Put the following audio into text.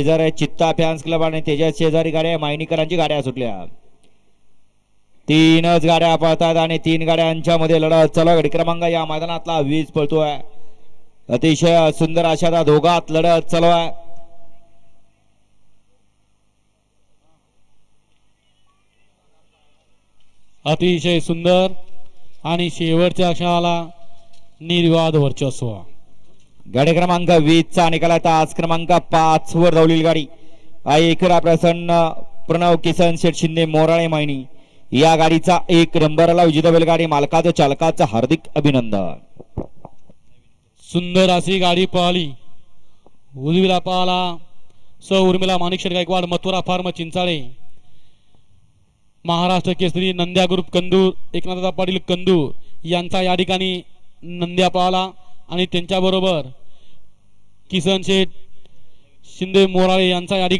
शेजारी आहे चित्ता फॅन्स क्लब आणि त्याच्या शेजारी गाड्या मायनीकरांची गाड्या सुटल्या. तीनच गाड्या पळतात आणि तीन गाड्यांच्या मध्ये लढत. चला गडी क्रमांक या मैदानातला वीज पळतोय. अतिशय सुंदर अशा त्या दोघात लढत चालू आहे अतिशय सुंदर आणि शेवटच्या क्षणाला निर्वाद वर्चस्व. गाडी क्रमांक वीस चा निकाल तास क्रमांक पाच वर धावलेली गाडी. आई प्रसन्न प्रणव किसन शेठ शिंदे मोराळे मायनी. या गाडीचा एक नंबरला विजेता बैलगाडी मालकाचं चालकाचं हार्दिक अभिनंदन. सुंदर अशी गाडी पळाली उजवीला पळाला स उर्मिला माणिकशेठ गायकवाड मथुरा फार्म चिंचाळे. महाराष्ट्र केसरी नंद्या ग्रुप कंदूर एकनाथदा पाटील कंदूर यांचा या ठिकाणी नंद्या पळाला आणि त्यांच्याबरोबर किसन शेठ शिंदे मोराळे यांचा या